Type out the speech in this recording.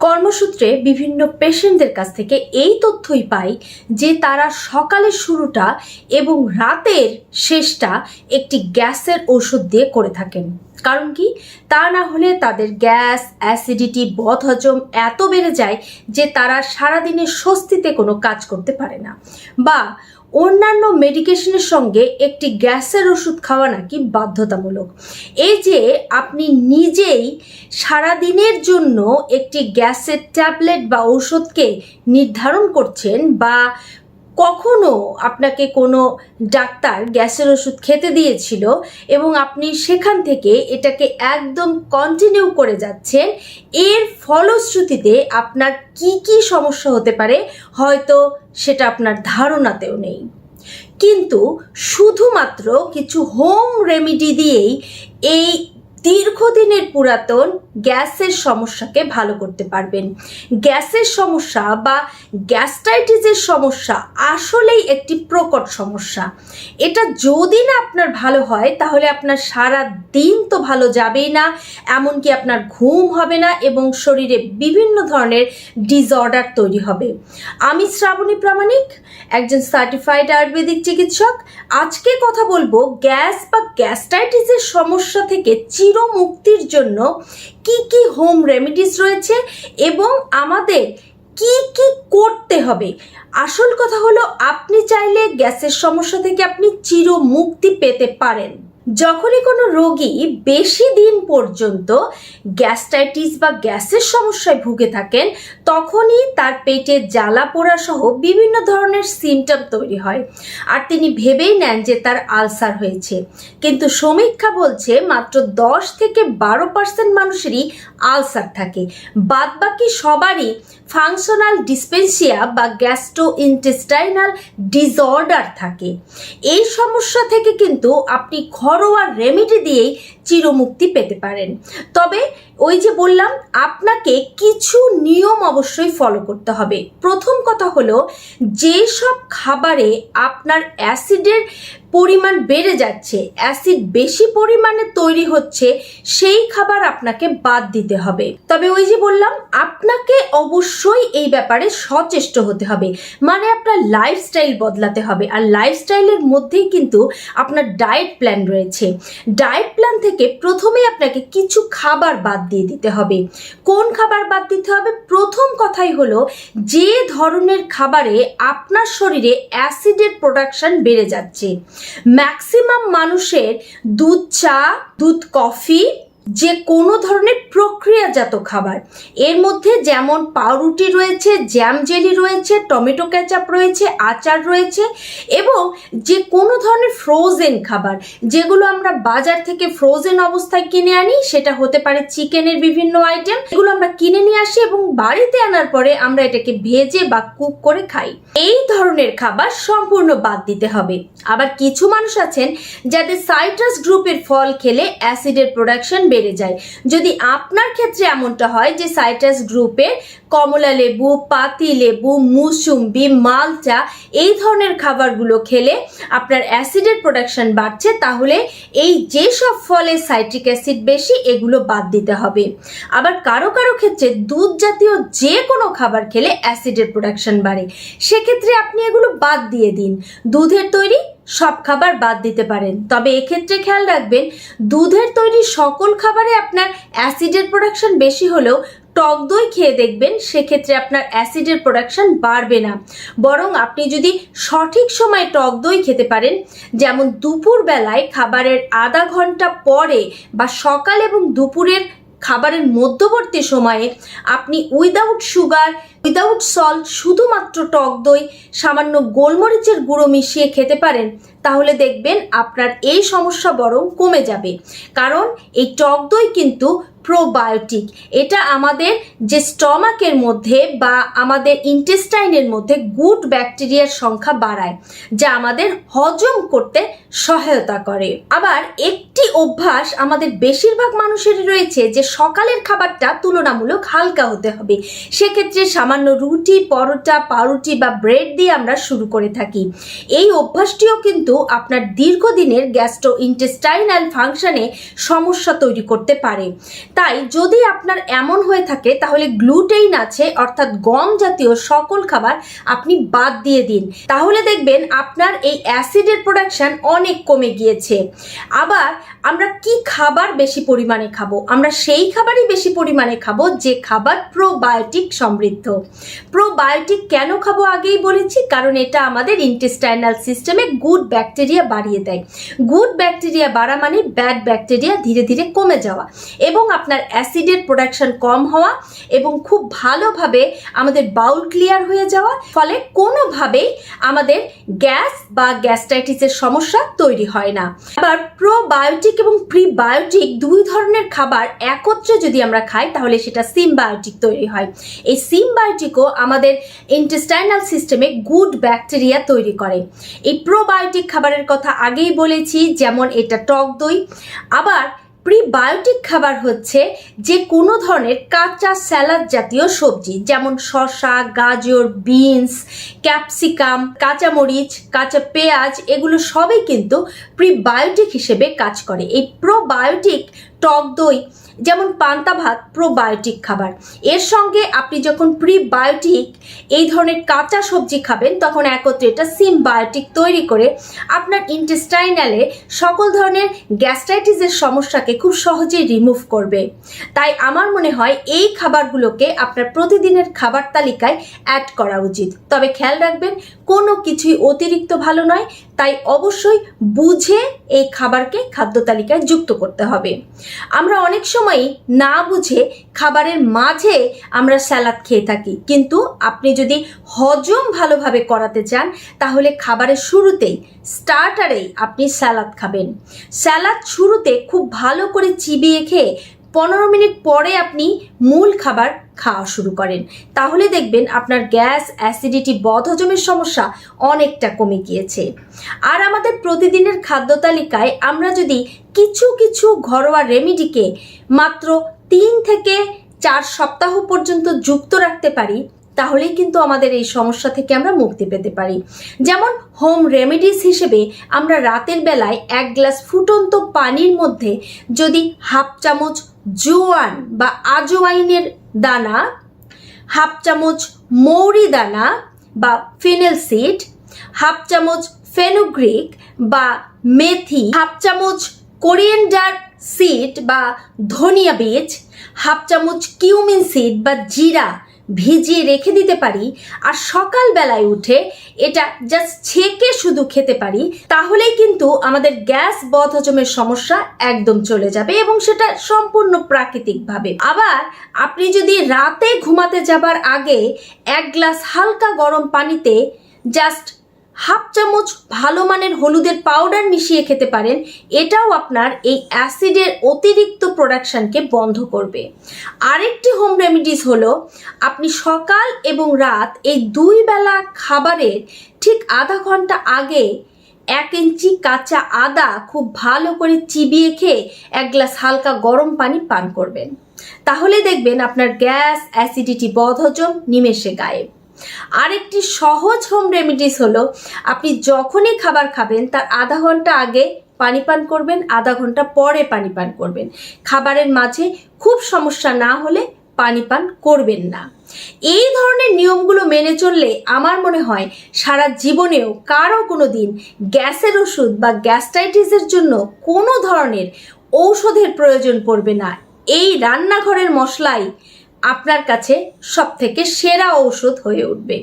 কর্মসূত্রে বিভিন্ন পেশেন্টদের কাছ থেকে এই তথ্যই পাই যে তারা সকালের শুরুটা এবং রাতের শেষটা একটি গ্যাসের ওষুধ দিয়ে করে থাকেন। কারণ কি? তা না হলে তাদের গ্যাস, অ্যাসিডিটি, বদহজম এত বেড়ে যায় যে তারা সারাদিনে স্বস্তিতে কোনো কাজ করতে পারে না। বা অন্যান্য মেডিকেশনের সঙ্গে একটি গ্যাসের ওষুধ খাওয়া নাকি বাধ্যতামূলক। এই যে আপনি নিজেই সারাদিনের জন্য একটি গ্যাসের ট্যাবলেট বা ওষুধকে নির্ধারণ করছেন বা কখনো আপনাকে কোনো ডাক্তার গ্যাসের ওষুধ খেতে দিয়েছিল এবং আপনি সেখান থেকে এটাকে একদম কন্টিনিউ করে যাচ্ছেন, এর ফলশ্রুতিতে আপনার কি কি সমস্যা হতে পারে হয়তো সেটা আপনার ধারণাতেও নেই। কিন্তু শুধুমাত্র কিছু হোম রেমিডি দিয়েই এই দীর্ঘদিনের পুরাতন গ্যাসের সমস্যাকে ভালো করতে পারবেন। গ্যাসের সমস্যা বা গ্যাস্ট্রাইটিসের সমস্যা আসলেই একটি প্রকট সমস্যা। এটা যদি না আপনার ভালো হয়, তাহলে আপনার সারা দিন তো ভালো যাবেই না, এমনকি আপনার ঘুম হবে না এবং শরীরে বিভিন্ন ধরনের ডিসঅর্ডার তৈরি হবে। আমি শ্রাবণী প্রামাণিক, একজন সার্টিফাইড আয়ুর্বেদিক চিকিৎসক। আজকে কথা বলব গ্যাস বা গ্যাস্ট্রাইটিসের সমস্যা থেকে চিরমুক্তির জন্য কি কি হোম রেমিডিস রয়েছে এবং আমাদের কি কি করতে হবে? আসল কথা হলো, আপনি চাইলে গ্যাসের সমস্যা থেকে আপনি চিরমুক্তি পেতে পারেন। যখনই কোনো রোগী বেশি দিন পর্যন্ত গ্যাস্ট্রাইটিস বা গ্যাসের সমস্যায় ভুগে থাকেন, তখনই তার পেটে জ্বালা পোড়া সহ বিভিন্ন ধরনের সিমটম তৈরি হয়। আর তিনি ভেবেই নেন যে তার আলসার হয়েছে। কিন্তু সমীক্ষা বলছে মাত্র দশ থেকে বারো পার্সেন্ট মানুষেরই আলসার থাকে। বাদবাকি সবারই ফাংশনাল ডিসপেন্সিয়া বা গ্যাস্ট্রো ইন্টেস্টাইনাল ডিসঅর্ডার থাকে। এই সমস্যা থেকে কিন্তু আপনি ঘরোয়া রেমেডি দিয়েই চিরমুক্তি পেতে পারেন। তবে ওই যে বললাম, আপনাকে কিছু নিয়ম অবশ্যই ফলো করতে হবে। প্রথম কথা হলো, যেসব খাবারে আপনার অ্যাসিডের পরিমাণ বেড়ে যাচ্ছে, অ্যাসিড বেশি পরিমাণে তৈরি হচ্ছে, সেই খাবার আপনাকে বাদ দিতে হবে। তবে ওই যে বললাম, আপনাকে অবশ্যই এই ব্যাপারে সচেষ্ট হতে হবে। মানে আপনার লাইফস্টাইল বদলাতে হবে। আর লাইফস্টাইলের মধ্যেই কিন্তু আপনার ডায়েট প্ল্যান রয়েছে। ডায়েট প্ল্যান থেকে প্রথমেই আপনাকে কিছু খাবার বাদ দিয়ে দিতে হবে। কোন খাবার বাদ দিতে হবে? প্রথম কথাই হলো, যে ধরনের খাবারে আপনার শরীরে অ্যাসিডের প্রোডাকশন বেড়ে যাচ্ছে। ম্যাক্সিমাম মানুষের দুধ চা, দুধ কফি যে কোনো ধরনের প্রক্রিয়াজাত খাবার। এর মধ্যে যেমন পাউরুটি রয়েছে, জ্যাম জেলি রয়েছে, টমেটো ক্যাচাপ রয়েছে, আচার রয়েছে এবং যে কোনো ধরনের ফ্রোজেন খাবার, যেগুলো আমরা বাজার থেকে ফ্রোজেন অবস্থায় কিনে আনি, সেটা হতে পারে চিকেনের বিভিন্ন আইটেম এগুলো আমরা কিনে নিয়ে আসি এবং বাড়িতে আনার পরে আমরা এটাকে ভেজে বা কুক করে খাই। এই ধরনের খাবার সম্পূর্ণ বাদ দিতে হবে। আবার কিছু মানুষ আছেন যাদের সাইট্রাস গ্রুপের ফল খেলে অ্যাসিডের প্রোডাকশন বেড়ে যায়। যদি আপনার ক্ষেত্রে এমনটা হয় যে সাইট্রাস গ্রুপের কমলা লেবু, পাতি লেবু মুসুম্বি মালটা এই ধরনের খাবারগুলো খেলে আপনার অ্যাসিডের প্রোডাকশন বাড়ছে, তাহলে এই যেসব ফলে সাইট্রিক অ্যাসিড বেশি, এগুলো বাদ দিতে হবে। আবার কারও কারও ক্ষেত্রে দুধ জাতীয় যে কোনো খাবার খেলে অ্যাসিডের প্রোডাকশন বাড়ে। সেক্ষেত্রে আপনি এগুলো বাদ দিয়ে দিন। দুধের তৈরি সব খাবার বাদ দিতে পারেন। তবে এক্ষেত্রে খেয়াল রাখবেন, দুধের তৈরি সকল খাবারে আপনার অ্যাসিডের প্রোডাকশন বেশি হলেও টক দই খেয়ে দেখবেন, সেক্ষেত্রে আপনার অ্যাসিডের প্রোডাকশন বাড়বে না। বরং আপনি যদি সঠিক সময়ে টক দই খেতে পারেন, যেমন দুপুর বেলায় খাবারের আধা ঘণ্টা পরে বা সকাল এবং দুপুরের খাবারের মধ্যবর্তী সময়ে আপনি উইদাউট সুগার উইদাউট সল্ট শুধুমাত্র টক দই, সামান্য গোলমরিচের গুঁড়ো মিশিয়ে খেতে পারেন, তাহলে দেখবেন আপনার এই সমস্যা বরং কমে যাবে। কারণ এই টক দই কিন্তু প্রোবায়োটিক এটা আমাদের যে স্টমাকের মধ্যে বা আমাদের ইন্টেস্টাইনের মধ্যে গুড ব্যাকটেরিয়ার সংখ্যা বাড়ায়, যা আমাদের হজম করতে সহায়তা করে। আবার একটি অভ্যাস আমাদের বেশিরভাগ মানুষেরই রয়েছে যে সকালের খাবারটা তুলনামূলক হালকা হতে হবে। সেক্ষেত্রে সামান্য রুটি, পরোটা, পাউরুটি বা ব্রেড দিয়ে আমরা শুরু করে থাকি। এই অভ্যাসটিও কিন্তু আপনার দীর্ঘদিনের গ্যাস্ট্রো ইন্টেস্টাইনাল ফাংশনে সমস্যা তৈরি করতে পারে। তাই যদি আপনার এমন হয়ে থাকে, তাহলে গ্লুটেইন আছে, অর্থাৎ গম জাতীয় সকল খাবার আপনি বাদ দিয়ে দিন। তাহলে দেখবেন আপনার এই অ্যাসিডের প্রোডাকশন অনেক কমে গিয়েছে। আবার আমরা কি খাবার বেশি পরিমাণে খাব? আমরা সেই খাবারই বেশি পরিমাণে খাব, যে খাবার প্রোবায়োটিক সমৃদ্ধ। প্রোবায়োটিক কেন খাব আগেই বলেছি, কারণ এটা আমাদের ইন্টেস্টাইনাল সিস্টেমে গুড ব্যাকটেরিয়া বাড়িয়ে দেয়। গুড ব্যাকটেরিয়া বাড়া মানে ব্যাড ব্যাকটেরিয়া ধীরে ধীরে কমে যাওয়া। এবং আপনার অ্যাসিডের প্রোডাকশন কম হওয়া এবং খুব ভালোভাবে আমাদের বাউল ক্লিয়ার হয়ে যাওয়া, ফলে কোনোভাবেই আমাদের গ্যাস বা গ্যাস্ট্রাইটিসের সমস্যা তৈরি হয় না। আবার প্রোবায়োটিক এবং প্রিবায়োটিক দুই ধরনের খাবার একত্রে যদি আমরা খাই, তাহলে সেটা সিমবায়োটিক তৈরি হয়। এই সিমবায়োটিকও আমাদের ইন্টেস্টাইনাল সিস্টেমে গুড ব্যাকটেরিয়া তৈরি করে। এই প্রোবায়োটিক খাবারের কথা আগেই বলেছি, যেমন এটা টক দই। আবার প্রিবায়োটিক খাবার হচ্ছে যে কোনো ধরনের কাঁচা স্যালাড জাতীয় সবজি, যেমন শসা, গাজর, বিনস, ক্যাপসিকাম, কাঁচামরিচ, কাঁচা পেঁয়াজ, এগুলো সবই কিন্তু প্রিবায়োটিক হিসেবে কাজ করে। এই প্রোবায়োটিক টক দই যেমন পান্তা ভাত প্রোবায়োটিক খাবার। এর সঙ্গে আপনি যখন প্রিবায়োটিক এই ধরনের কাঁচা সবজি খাবেন, তখন একত্রে এটা সিমবায়োটিক তৈরি করে আপনার ইন্টেস্টাইনালে সকল ধরনের গ্যাস্ট্রাইটিসের সমস্যাকে খুব সহজেই রিমুভ করবে। তাই আমার মনে হয় এই খাবারগুলোকে আপনার প্রতিদিনের খাবার তালিকায় অ্যাড করা উচিত। তবে খেয়াল রাখবেন, কোনো কিছুই অতিরিক্ত ভালো নয়, তাই অবশ্যই বুঝে এই খাবারকে খাদ্য তালিকায় যুক্ত করতে হবে। আমরা অনেক সময়ই না বুঝে খাবারের মাঝে আমরা স্যালাদ খেয়ে থাকি। কিন্তু আপনি যদি হজম ভালোভাবে করাতে চান, তাহলে খাবারের শুরুতেই, স্টার্টারেই আপনি স্যালাদ খাবেন। স্যালাদ শুরুতে খুব ভালো করে চিবিয়ে খেয়ে পনেরো মিনিট পরে আপনি মূল খাবার খাওয়া শুরু করেন। তাহলে দেখবেন আপনার গ্যাস, অ্যাসিডিটি, বদহজমের সমস্যা অনেকটা কমে গিয়েছে। আর আমাদের প্রতিদিনের খাদ্য তালিকায় আমরা যদি কিছু কিছু ঘরোয়া রেমিডিকে মাত্র তিন থেকে চার সপ্তাহ পর্যন্ত যুক্ত রাখতে পারি, তাহলেই কিন্তু আমাদের এই সমস্যা থেকে আমরা মুক্তি পেতে পারি। যেমন হোম রেমেডিস হিসেবে আমরা রাতের বেলায় এক গ্লাস ফুটন্ত পানির মধ্যে যদি হাফ চামচ জোয়ান বা আজওয়াইনের দানা, হাফ চামচ মৌরি দানা বা ফিনেল সিড, হাফ চামচ ফেনুগ্রিক বা মেথি, হাফ চামচ কোরিয়েন্ডার সিড বা ধনিয়া বীজ, হাফ চামচ কিউমিন সিড বা জিরা ভিজিয়ে রেখে দিতে পারি আর সকালবেলায় উঠে এটা জাস্ট ছেঁকে শুধু খেতে পারি, তাহলেই কিন্তু আমাদের গ্যাস বদহজমের সমস্যা একদম চলে যাবে এবং সেটা সম্পূর্ণ প্রাকৃতিকভাবে। আবার আপনি যদি রাতে ঘুমাতে যাবার আগে এক গ্লাস হালকা গরম পানিতে জাস্ট হাফ চামচ ভালো মানের হলুদের পাউডার মিশিয়ে খেতে পারেন। এটাও আপনার এই অ্যাসিডের অতিরিক্ত প্রোডাকশনকে বন্ধ করবে। আরেকটি হোম রেমিডিস হলো, আপনি সকাল এবং রাত এই দুই বেলা খাবারের ঠিক আধা ঘণ্টা আগে এক ইঞ্চি কাঁচা আদা খুব ভালো করে চিবিয়ে খেয়ে এক গ্লাস হালকা গরম পানি পান করবেন। তাহলে দেখবেন আপনার গ্যাস অ্যাসিডিটি বদহজম নিমেষে গায়েব। আরেকটি সহজ হোম রেমিডিস হলো, আপনি যখনই খাবার খাবেন, তার আধা ঘণ্টা আগে পানি পান করবেন, আধা ঘণ্টা পরে পানি পান করবেন। খাবারের মাঝে খুব সমস্যা না হলে পানি পান করবেন না। এই ধরনের নিয়মগুলো মেনে চললে আমার মনে হয় সারা জীবনেও কারও কোনো দিন গ্যাসের ওষুধ বা গ্যাস্ট্রাইটিসের জন্য কোনো ধরনের ঔষধের প্রয়োজন পড়বে না। এই রান্নাঘরের মশলাই আপনার কাছে সবথেকে সেরা ঔষধ হয়ে উঠবে।